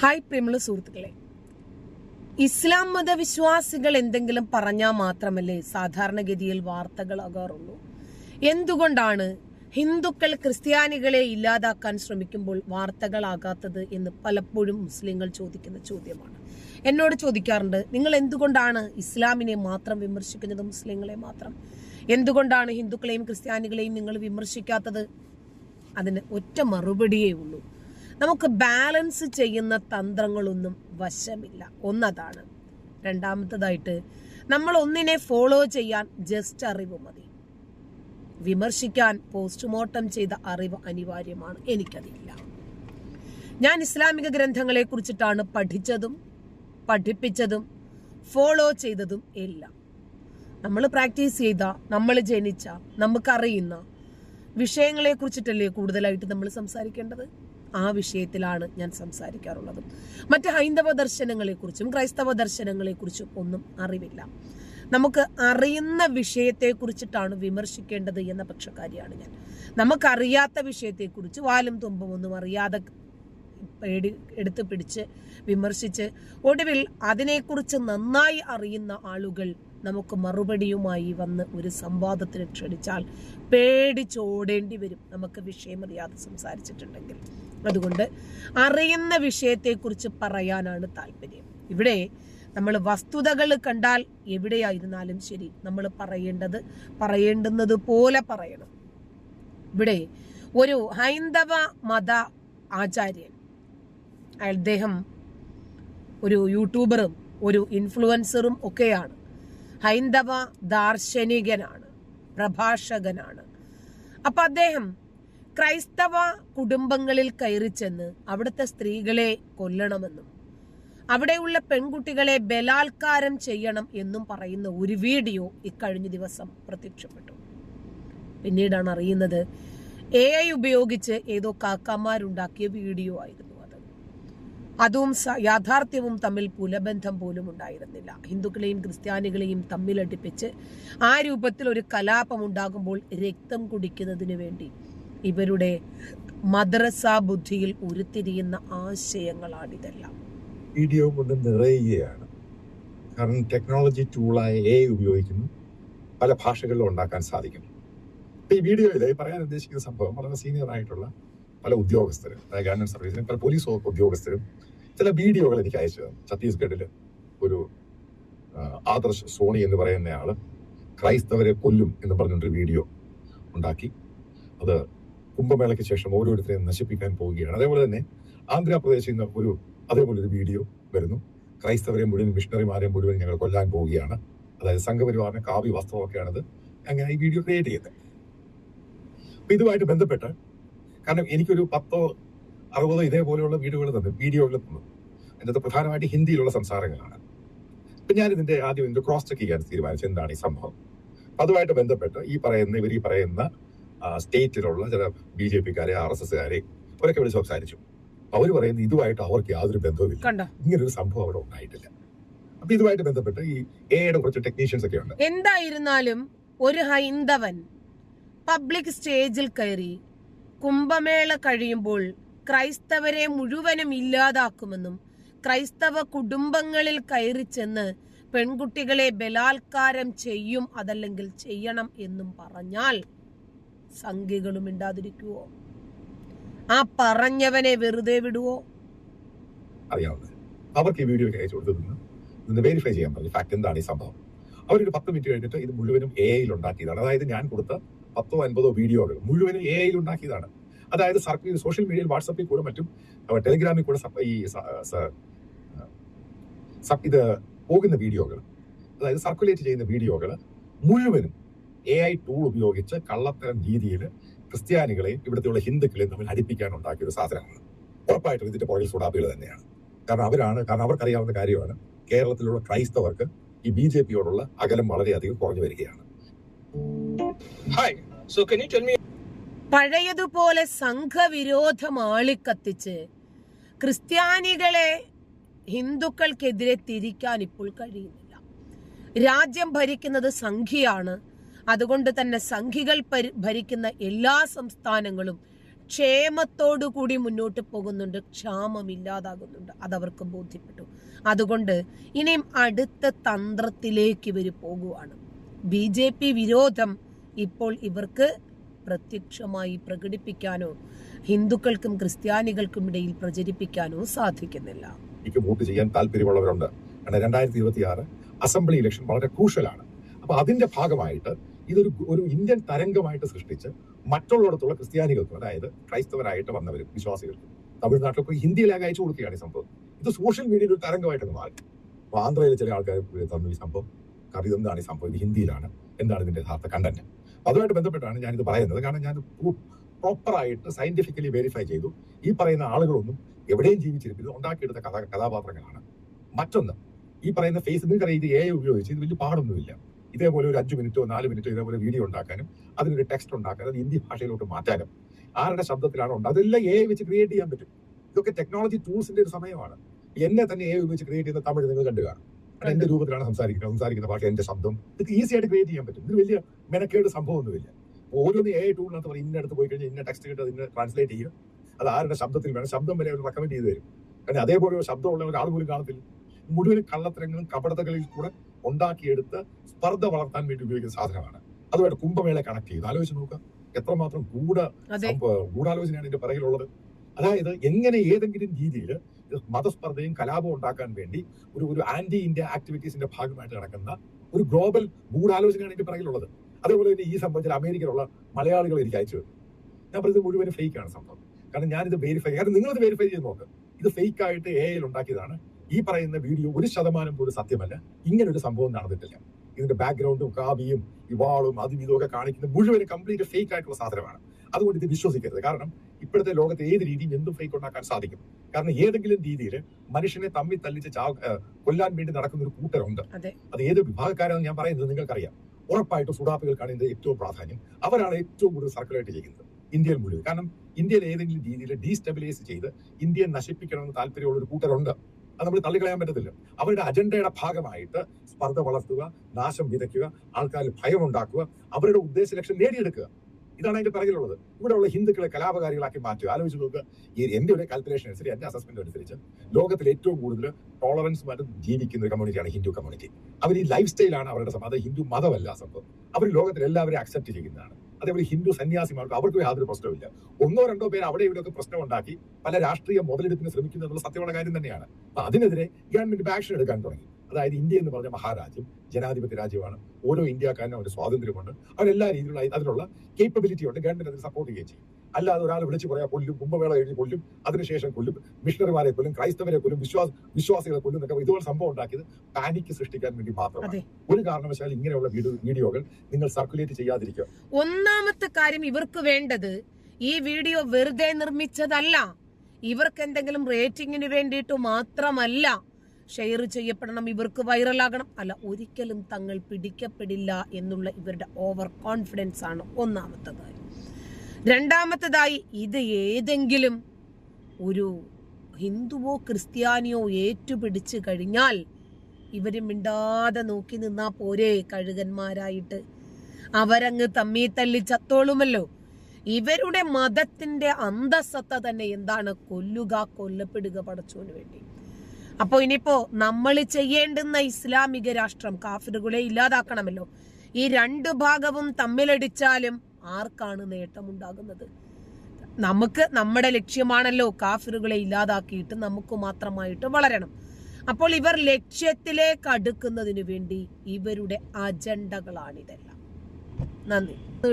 Hi പ്രിയമുള്ള സുഹൃത്തുക്കളെ. ഇസ്ലാം മതവിശ്വാസികൾ എന്തെങ്കിലും പറഞ്ഞാൽ മാത്രമല്ലേ സാധാരണഗതിയിൽ വാർത്തകളാകാറുള്ളൂ എന്തുകൊണ്ടാണ് ഹിന്ദുക്കൾ ക്രിസ്ത്യാനികളെ ഇല്ലാതാക്കാൻ ശ്രമിക്കുമ്പോൾ വാർത്തകളാകാത്തത് എന്ന് പലപ്പോഴും മുസ്ലിങ്ങൾ ചോദിക്കുന്ന ചോദ്യമാണ്. എന്നോട് ചോദിക്കാറുണ്ട് നിങ്ങൾ എന്തുകൊണ്ടാണ് ഇസ്ലാമിനെ മാത്രം വിമർശിക്കുന്നത് മുസ്ലിങ്ങളെ മാത്രം? എന്തുകൊണ്ടാണ് ഹിന്ദുക്കളെയും ക്രിസ്ത്യാനികളെയും നിങ്ങൾ വിമർശിക്കാത്തത്? അതിന് ഒറ്റ മറുപടിയേ ഉള്ളൂ. നമുക്ക് ബാലൻസ് ചെയ്യുന്ന തന്ത്രങ്ങളൊന്നും വശമില്ല. ഒന്നതാണ്. രണ്ടാമത്തതായിട്ട് നമ്മൾ ഒന്നിനെ ഫോളോ ചെയ്യാൻ ജസ്റ്റ് അറിവ് മതി. വിമർശിക്കാൻ പോസ്റ്റ്മോർട്ടം ചെയ്ത അറിവ് അനിവാര്യമാണ്. എനിക്കതില്ല. ഞാൻ ഇസ്ലാമിക ഗ്രന്ഥങ്ങളെ കുറിച്ചിട്ടാണ് പഠിച്ചതും പഠിപ്പിച്ചതും ഫോളോ ചെയ്തതും എല്ലാം. നമ്മൾ പ്രാക്ടീസ് ചെയ്ത നമ്മൾ ജനിച്ച നമുക്കറിയുന്ന വിഷയങ്ങളെ കുറിച്ചിട്ടല്ലേ കൂടുതലായിട്ട് നമ്മൾ സംസാരിക്കേണ്ടത്? ആ വിഷയത്തിലാണ് ഞാൻ സംസാരിക്കാറുള്ളത്. മറ്റ് ഹൈന്ദവ ദർശനങ്ങളെക്കുറിച്ചും ക്രൈസ്തവ ദർശനങ്ങളെക്കുറിച്ചും ഒന്നും അറിവില്ല. നമുക്ക് അറിയുന്ന വിഷയത്തെ കുറിച്ചിട്ടാണ് വിമർശിക്കേണ്ടത് എന്ന പക്ഷക്കാരിയാണ് ഞാൻ. നമുക്കറിയാത്ത വിഷയത്തെക്കുറിച്ച് വാലും തുമ്പും ഒന്നും അറിയാതെ പേടി എടുത്ത് പിടിച്ച് വിമർശിച്ച് ഒടുവിൽ അതിനെക്കുറിച്ച് നന്നായി അറിയുന്ന ആളുകൾ നമുക്ക് മറുപടിയുമായി വന്ന് ഒരു സംവാദത്തിന് ക്ഷണിച്ചാൽ പേടിച്ചോടേണ്ടി വരും. നമുക്ക് വിഷയമറിയാതെ സംസാരിച്ചിട്ടുണ്ടെങ്കിൽ. അതുകൊണ്ട് അറിയുന്ന വിഷയത്തെക്കുറിച്ച് പറയാനാണ് താല്പര്യം. ഇവിടെ നമ്മൾ വസ്തുതകൾ കണ്ടാൽ എവിടെയായിരുന്നാലും ശരി നമ്മൾ പറയേണ്ടത് പറയേണ്ടുന്നത് പോലെ പറയണം. ഇവിടെ ഒരു ഹൈന്ദവ മത ആചാര്യൻ അദ്ദേഹം ഒരു യൂട്യൂബറും ഒരു ഇൻഫ്ലുവൻസറും ഒക്കെയാണ്. ഹൈന്ദവ ദാർശനികനാണ് പ്രഭാഷകനാണ്. അപ്പം അദ്ദേഹം ക്രൈസ്തവ കുടുംബങ്ങളിൽ കയറി ചെന്ന് അവിടുത്തെ സ്ത്രീകളെ കൊല്ലണമെന്നും അവിടെയുള്ള പെൺകുട്ടികളെ ബലാത്കാരം ചെയ്യണം എന്നും പറയുന്ന ഒരു വീഡിയോ ഇക്കഴിഞ്ഞ ദിവസം പ്രത്യക്ഷപ്പെട്ടു. പിന്നീടാണ് അറിയുന്നത് എ ഐ ഉപയോഗിച്ച് ഏതോ കാക്കാമാരുണ്ടാക്കിയ വീഡിയോ ആയിരുന്നു അത്. അതും യാഥാർത്ഥ്യവും തമ്മിൽ പുലബന്ധം പോലും ഉണ്ടായിരുന്നില്ല. ഹിന്ദുക്കളെയും ക്രിസ്ത്യാനികളെയും തമ്മിലടിപ്പിച്ച് ആ രൂപത്തിൽ ഒരു കലാപം ഉണ്ടാകുമ്പോൾ രക്തം കുടിക്കുന്നതിന് വേണ്ടി ഇവരുടെ മദ്രസ ബുദ്ധിയിൽ ഉരുത്തിരിയുന്ന ആശയങ്ങളാണ് ആശയങ്ങളാണിതെല്ലാം. വീഡിയോ കൊണ്ട് നിറയുകയാണ്. കാരണം ടെക്നോളജി ടൂളായ എ ഉപയോഗിക്കുന്നു. പല ഭാഷകളിലും ഉണ്ടാക്കാൻ സാധിക്കും. ഈ വീഡിയോയിൽ പറയാൻ ഉദ്ദേശിക്കുന്ന സംഭവം വളരെ സീനിയർ ആയിട്ടുള്ള പല ഉദ്യോഗസ്ഥരും അതായത് ഗവൺമെന്റ് സർവീസിലും പല പോലീസ് ഉദ്യോഗസ്ഥരും ചില വീഡിയോകൾ എനിക്ക് അയച്ചു തന്നു. ഛത്തീസ്ഗഡിൽ ഒരു ആദർശ് സോണി എന്ന് പറയുന്നയാൾ ക്രൈസ്തവരെ കൊല്ലും എന്ന് പറഞ്ഞൊരു വീഡിയോ ഉണ്ടാക്കി. അത് കുംഭമേളയ്ക്ക് ശേഷം ഓരോരുത്തരെയും നശിപ്പിക്കാൻ പോവുകയാണ്. അതേപോലെ തന്നെ ആന്ധ്രാപ്രദേശിൽ നിന്ന് ഒരു അതേപോലെ ഒരു വീഡിയോ വരുന്നു. ക്രൈസ്തവരെ മുഴുവൻ മിഷണറിമാരെ മുഴുവൻ ഞങ്ങൾ കൊല്ലാൻ പോവുകയാണ്. അതായത് സംഘപരിവാറിന് കാവ്യ വസ്ത്രമൊക്കെയാണത് അങ്ങനെ ഈ വീഡിയോ ക്രിയേറ്റ് ചെയ്യുന്നത്. അപ്പൊ ഇതുമായിട്ട് ബന്ധപ്പെട്ട് കാരണം എനിക്കൊരു പത്തോ അറുപതോ ഇതേപോലെയുള്ള വീഡിയോകൾ തന്നു. വീഡിയോകൾ തന്നു. എന്നത് പ്രധാനമായിട്ട് ഹിന്ദിയിലുള്ള സംസാരങ്ങളാണ്. അപ്പൊ ഞാൻ ഇതിന്റെ ആദ്യം ഇതിന്റെ ക്രോസ് ചെക്ക് ചെയ്യാൻ തീരുമാനിച്ചു എന്താണ് ഈ സംഭവം? അതുമായിട്ട് ബന്ധപ്പെട്ട് ഈ പറയുന്ന ഇവർ ഈ പറയുന്ന സ്റ്റേറ്റിലുള്ള ചില ബി ജെ പിക്കാരെ ആർ എസ് എസ്കാരെ അവരൊക്കെ വിളിച്ച് സംസാരിച്ചു. അവർ പറയുന്നത് ഇതുമായിട്ട് അവർക്ക് യാതൊരു ബന്ധവുമില്ല. ഇങ്ങനൊരു സംഭവം അവിടെ ഉണ്ടായിട്ടില്ല. അപ്പൊ ഇതുമായിട്ട് ബന്ധപ്പെട്ട് ഈ എയുടെ കുറച്ച് ടെക്നീഷ്യൻസ് ഒക്കെ ഉണ്ട്. എന്തായിരുന്നാലും ഒരു ഹൈന്ദവൻ പബ്ലിക് സ്റ്റേജിൽ കയറി കുംഭമേള കഴിയുമ്പോൾ ക്രൈസ്തവരെ മുഴുവനും ഇല്ലാതാക്കുമെന്നും ക്രൈസ്തവ കുടുംബങ്ങളിൽ കയറി ചെന്ന് പെൺകുട്ടികളെ ബലാത്കാരം ചെയ്യും അതല്ലെങ്കിൽ ചെയ്യണം എന്നും പറഞ്ഞാൽ സംഖ്യകളും ഇണ്ടാതിരിക്കുവോ? ആ പറഞ്ഞവനെ വെറുതെ വിടുവോ? അവർക്ക് ഈ വീഡിയോ അയച്ചു കൊടുത്തതെന്ന് നിന്ന് വെരിഫൈ ചെയ്യാൻ പറഞ്ഞു. ഫാക്ട് എന്താണ് ഈ സംഭവം? അവരൊരു പത്ത് മിനിറ്റ് കഴിഞ്ഞിട്ട് ഇത് മുഴുവനും എ ഐയിൽ ഉണ്ടാക്കിയതാണ്. അതായത് ഞാൻ കൊടുത്ത പത്തോ അൻപതോ വീഡിയോകൾ മുഴുവനും എ ഐയിൽ ഉണ്ടാക്കിയതാണ്. അതായത് സർക്കിൾ സോഷ്യൽ മീഡിയയിൽ വാട്സപ്പിൽ കൂടെ മറ്റും ടെലിഗ്രാമിൽ കൂടെ ഈ ഇത് പോകുന്ന വീഡിയോകൾ അതായത് സർക്കുലേറ്റ് ചെയ്യുന്ന വീഡിയോകൾ മുഴുവനും എ ഐ ടൂൾ ഉപയോഗിച്ച് കള്ളത്തരം രീതിയിൽ ക്രിസ്ത്യാനികളെയും ഇവിടുത്തെയുള്ള ഹിന്ദുക്കളെയും തമ്മിൽ അടിപ്പിക്കാൻ ഉണ്ടാക്കിയ ഒരു സാധനമാണ്. ഉറപ്പായിട്ടും ഇതിന്റെ പുറകിൽ സുഡാപ്പികൾ തന്നെയാണ്. കാരണം അവരാണ് കാരണം അവർക്കറിയാവുന്ന കാര്യമാണ് കേരളത്തിലുള്ള ക്രൈസ്തവർക്ക് ഈ ബി ജെ പിയോടുള്ള അകലം വളരെയധികം കുറഞ്ഞു വരികയാണ്. പഴയതുപോലെ സംഘവിരോധം ആളിക്കത്തിച്ച് ക്രിസ്ത്യാനികളെ ഹിന്ദുക്കൾക്കെതിരെ തിരിക്കാൻ ഇപ്പോൾ കഴിയുന്നില്ല. രാജ്യം ഭരിക്കുന്നത് സംഘിയാണ് അതുകൊണ്ട് തന്നെ സംഘികൾ ഭരിക്കുന്ന എല്ലാ സംസ്ഥാനങ്ങളും ക്ഷേമത്തോടു കൂടി മുന്നോട്ട് പോകുന്നുണ്ട് ക്ഷാമം ഇല്ലാതാകുന്നുണ്ട്. അതവർക്ക് ബോധ്യപ്പെട്ടു. അതുകൊണ്ട് ഇനിയും അടുത്ത തന്ത്രത്തിലേക്ക് ഇവർ പോകുവാണ്. ബി ജെ പി വിരോധം ഇപ്പോൾ ഇവർക്ക് പ്രത്യക്ഷമായി പ്രകടിപ്പിക്കാനോ ഹിന്ദുക്കൾക്കും ക്രിസ്ത്യാനികൾക്കും ഇടയിൽ പ്രചരിപ്പിക്കാനോ സാധിക്കുന്നില്ല. എനിക്ക് വോട്ട് ചെയ്യാൻ താല്പര്യമുള്ളവരുണ്ട്. രണ്ടായിരത്തി ഇരുപത്തി ആറ് അസംബ്ലി ഇലക്ഷൻ വളരെ ക്രൂഷ്യലാണ്. അപ്പൊ അതിന്റെ ഭാഗമായിട്ട് ഇതൊരു ഒരു ഇന്ത്യൻ തരംഗമായിട്ട് സൃഷ്ടിച്ച് മറ്റുള്ളിടത്തുള്ള ക്രിസ്ത്യാനികൾക്കും അതായത് ക്രൈസ്തവരായിട്ട് വന്നവരും വിശ്വാസികൾക്കും തമിഴ്നാട്ടിലൊക്കെ ഹിന്ദിയിലേക്ക് അയച്ചു കൊടുക്കുകയാണ് ഈ സംഭവം. ഇത് സോഷ്യൽ മീഡിയയിൽ ഒരു തരംഗമായിട്ട് മാറി. അപ്പൊ ആന്ധ്രയിലെ ചില ആൾക്കാർ തമ്മിൽ സംഭവം കാരണം എന്താണ് ഈ സംഭവം? ഇത് ഹിന്ദിയിലാണ്. എന്താണ് ഇതിന്റെ യഥാർത്ഥ കണ്ടന്റ് അതുമായിട്ട് ബന്ധപ്പെട്ടാണ് ഞാനിത് പറയുന്നത്. കാരണം ഞാൻ പ്രോപ്പറായിട്ട് സയന്റിഫിക്കലി വെരിഫൈ ചെയ്തു. ഈ പറയുന്ന ആളുകളൊന്നും എവിടെയും ജീവിച്ചിരിക്കുന്നത് ഉണ്ടാക്കിയെടുത്ത കഥ കഥാപാത്രങ്ങളാണ്. മറ്റൊന്ന് ഈ പറയുന്ന ഫേസ്ബുക്ക് നിങ്ങൾക്കറിയാം എ ഉപയോഗിച്ച് ഇത് വലിയ പാടൊന്നുമില്ല. ഇതേപോലെ ഒരു അഞ്ച് മിനിറ്റോ നാല് മിനിറ്റോ ഇതേപോലെ വീഡിയോ ഉണ്ടാക്കാനും അതിനൊരു ടെക്സ്റ്റ് ഉണ്ടാക്കാനും അത് ഹിന്ദി ഭാഷയിലോട്ട് മാറ്റാനും ആരുടെ ശബ്ദത്തിലാണ് ഉണ്ട് അതെല്ലാം എ വെച്ച് ക്രിയേറ്റ് ചെയ്യാൻ പറ്റും. ഇതൊക്കെ ടെക്നോളജി ടൂൾസിന്റെ ഒരു സമയമാണ്. എന്നെ തന്നെ എ ഉപയോഗിച്ച് ക്രിയേറ്റ് ചെയ്യുന്ന തമിഴ് നിങ്ങൾ കണ്ടു കാണും. എന്റെ രൂപത്തിലാണ് സംസാരിക്കുന്നത്. സംസാരിക്കുന്ന ഭാഷ എന്റെ ശബ്ദം. ഇത് ഈസി ആയിട്ട് ക്രിയേറ്റ് ചെയ്യാൻ പറ്റും. ഇത് വലിയ മെനക്കേട് സംഭവമൊന്നുമില്ല. ഓരോന്ന് എ ടൂളിനകത്ത് പറയും ഇന്നടുത്ത് പോയി കഴിഞ്ഞാൽ ഇന്ന ടെക്സ്റ്റ് കിട്ടും അതിനെ ട്രാൻസ്ലേറ്റ് ചെയ്യുക അത് ആരുടെ ശബ്ദത്തിൽ വേണം. ശബ്ദം വരെ അവർ റെക്കമെൻഡ് ചെയ്ത് തരും. കാരണം അതേപോലെ ഒരു ശബ്ദമുള്ള ഒരാൾ പോലും കാണത്തില്ല. മുഴുവൻ കള്ളത്തരങ്ങളും കപടതകളിൽ കൂടെ ഉണ്ടാക്കിയെടുത്ത് സ്പർദ്ധ വളർത്താൻ വേണ്ടി ഉപയോഗിക്കുന്ന സാധനമാണ്. അതുമായിട്ട് കുംഭമേള കണക്ട് ചെയ്ത്. ആലോചിച്ച് നോക്കുക. എത്രമാത്രം ഗൂഢ ഗൂഢാലോചനയാണ് ഇതിന്റെ പിറകിലുള്ളത്. അതായത് എങ്ങനെ ഏതെങ്കിലും രീതിയിൽ മതസ്പർദ്ധയും കലാപവും ഉണ്ടാക്കാൻ വേണ്ടി ഒരു ഒരു ആന്റി ഇന്ത്യ ആക്ടിവിറ്റീസിന്റെ ഭാഗമായിട്ട് നടക്കുന്ന ഒരു ഗ്ലോബൽ ഗൂഢാലോചനയാണ് ഇതിന്റെ പിറകിലുള്ളത്. അതേപോലെ തന്നെ ഈ സംബന്ധിച്ച് അമേരിക്കയിലുള്ള മലയാളികൾ എനിക്ക് അയച്ചു തന്നു. ഞാൻ പറഞ്ഞത് മുഴുവൻ ഫേക്ക് ആണ് സംഭവം. കാരണം ഞാനിത് വെരിഫൈ കാരണം നിങ്ങളിത് വെരിഫൈ ചെയ്ത് നോക്ക്. ഇത് ഫേക്ക് ആയിട്ട് എ ഐയിൽ ഉണ്ടാക്കിയതാണ്. ഈ പറയുന്ന വീഡിയോ ഒരു ശതമാനം പോലും സത്യമല്ല. ഇങ്ങനെ ഒരു സംഭവം നടന്നിട്ടില്ല. ഇതിന്റെ ബാക്ക്ഗ്രൗണ്ടും കാവിയും ഇവാളും വാളും അതും ഇതൊക്കെ കാണിക്കുന്ന മുഴുവൻ കംപ്ലീറ്റ് ഫേക്ക് ആയിട്ടുള്ള സാധനമാണ്. അതുകൊണ്ട് ഇത് വിശ്വസിക്കരുത്. കാരണം ഇപ്പോഴത്തെ ലോകത്ത് ഏത് രീതിയും എന്തും ഫേക്ക് ഉണ്ടാക്കാൻ സാധിക്കും. കാരണം ഏതെങ്കിലും രീതിയിൽ മനുഷ്യനെ തമ്മിൽ തല്ലിച്ച് ചാ കൊല്ലാൻ വേണ്ടി നടക്കുന്ന ഒരു കൂട്ടരുണ്ട്. അതെ. അത് ഏത് വിഭാഗക്കാരാണെന്ന് ഞാൻ പറയുന്നത് നിങ്ങൾക്കറിയാം. ഉറപ്പായിട്ടും സുഡാപ്പികൾക്കാണ് ഇതിന്റെ ഏറ്റവും പ്രാധാന്യം. അവരാണ് ഏറ്റവും കൂടുതൽ സർക്കുലേറ്റ് ചെയ്യുന്നത്. ഇന്ത്യയിൽ മുഴുവൻ. കാരണം ഇന്ത്യയിൽ ഏതെങ്കിലും രീതിയിൽ ഡീസ്റ്റെബിലൈസ് ചെയ്ത് ഇന്ത്യയെ നശിപ്പിക്കണമെന്ന് താല്പര്യമുള്ള ഒരു കൂട്ടരുണ്ട്. അത് നമ്മൾ തള്ളിക്കളയാൻ പറ്റത്തില്ല. അവരുടെ അജണ്ടയുടെ ഭാഗമായിട്ട് സ്പർദ്ധ വളർത്തുക നാശം വിതയ്ക്കുക ആൾക്കാരിൽ ഭയം ഉണ്ടാക്കുക അവരുടെ ഉദ്ദേശ ലക്ഷ്യം നേടിയെടുക്കുക. ഇതാണ് അതിന്റെ പിറകിലുള്ളത്. ഇവിടെയുള്ള ഹിന്ദുക്കളെ കലാപകാരികളാക്കി മാറ്റുക. ആലോചിച്ച് നോക്കുക ഈ എന്റെ ഒരു കാൽക്കുലേഷൻ അനുസരിച്ച് എന്റെ അസസ്മെന്റ് അനുസരിച്ച് ലോകത്തിൽ ഏറ്റവും കൂടുതൽ ടോളറൻസ് മറ്റും ജീവിക്കുന്ന ഒരു കമ്മ്യൂണിറ്റിയാണ് ഹിന്ദു കമ്മ്യൂണിറ്റി അവർ ഈ ലൈഫ് സ്റ്റൈലാണ് അവരുടെ സംഭവം. അത് ഹിന്ദു മതമല്ല സംഭവം. അവർ ലോകത്തിൽ എല്ലാവരെയും അക്സെപ്റ്റ് ചെയ്യുന്നതാണ്. അതേപോലെ ഹിന്ദു സന്യാസിമാർക്ക് അവർക്ക് യാതൊരു പ്രശ്നമില്ല ഒന്നോ രണ്ടോ പേര് അവിടെ ഇവിടെയൊക്കെ പ്രശ്നം ഉണ്ടാക്കി പല രാഷ്ട്രീയ മുതലെടുപ്പിന് ശ്രമിക്കുന്നു സത്യമുള്ള കാര്യം തന്നെയാണ്. അപ്പൊ അതിനെതിരെ ഗവൺമെന്റ് ആക്ഷൻ എടുക്കാൻ തുടങ്ങി. അതായത് ഇന്ത്യ എന്ന് പറഞ്ഞ മഹാരാജ്യം ജനാധിപത്യ രാജ്യമാണ്. ഓരോ ഇന്ത്യക്കാരനും അവരുടെ സ്വാതന്ത്ര്യമുണ്ട്. അവരെല്ലാ രീതിയിലുള്ള അതിനുള്ള കേപ്പബിലിറ്റി ഉണ്ട് ഗവൺമെന്റ് അതിന് സപ്പോർട്ട് ചെയ്യുകയും ചെയ്യും. അല്ലാതെ ഒരാൾ വിളിച്ചു പറയാ കൊല്ലും കുംഭമേള കഴിഞ്ഞ് കൊല്ലും അതിനുശേഷം കൊല്ലും. മിഷണറിമാരെ കൊല്ലും ക്രൈസ്തവരെ കൊല്ലും വിശ്വാസ വിശ്വാസികളെ കൊല്ലും എന്നൊക്കെ ഇതുപോലെ സംഭവം ഉണ്ടാക്കിയത് പാനിക്ക് സൃഷ്ടിക്കാൻ വേണ്ടി മാത്രമാണ്. ഒരു കാരണവശാലും ഇങ്ങനെയുള്ള വീഡിയോ വീഡിയോകൾ നിങ്ങൾ സർക്കുലേറ്റ് ചെയ്യാതിരിക്കുക. ഒന്നാമത്തെ കാര്യം ഇവർക്ക് വേണ്ടത് ഈ വീഡിയോ വെറുതെ നിർമ്മിച്ചതല്ല. ഇവർക്ക് എന്തെങ്കിലും റേറ്റിംഗിന് വേണ്ടിയിട്ട് മാത്രമല്ല ഷെയർ ചെയ്യപ്പെടണം ഇവർക്ക് വൈറലാകണം അല്ല ഒരിക്കലും തങ്ങൾ പിടിക്കപ്പെടില്ല എന്നുള്ള ഇവരുടെ ഓവർ കോൺഫിഡൻസ് ആണ് ഒന്നാമത്തതായി രണ്ടാമത്തതായി ഇത് ഏതെങ്കിലും ഒരു ഹിന്ദുവോ ക്രിസ്ത്യാനിയോ ഏറ്റുപിടിച്ചു കഴിഞ്ഞാൽ ഇവരും മിണ്ടാതെ നോക്കി നിന്നാ പോരെ കഴുകന്മാരായിട്ട്. അവരങ്ങ് തമ്മി തല്ലി ചത്തോളുമല്ലോ. ഇവരുടെ മതത്തിന്റെ അന്തസ്സത്ത തന്നെ എന്താണ്? കൊല്ലുക കൊല്ലപ്പെടുക പടച്ചോന് വേണ്ടി. അപ്പോൾ ഇനിയിപ്പോ നമ്മൾ ചെയ്യേണ്ടുന്ന ഇസ്ലാമിക രാഷ്ട്രം കാഫിറുകളെ ഇല്ലാതാക്കണമല്ലോ. ഈ രണ്ടു ഭാഗവും തമ്മിലടിച്ചാലും ആർക്കാണ് നേട്ടമുണ്ടാകുന്നത്? നമുക്ക് നമ്മുടെ ലക്ഷ്യമാണല്ലോ കാഫിറുകളെ ഇല്ലാതാക്കിയിട്ട് നമുക്ക് മാത്രമായിട്ട് വളരണം. അപ്പോൾ ഇവർ ലക്ഷ്യത്തിലേക്ക് അടുക്കുന്നതിന് വേണ്ടി ഇവരുടെ അജണ്ടകളാണിതെല്ലാം. നന്ദി.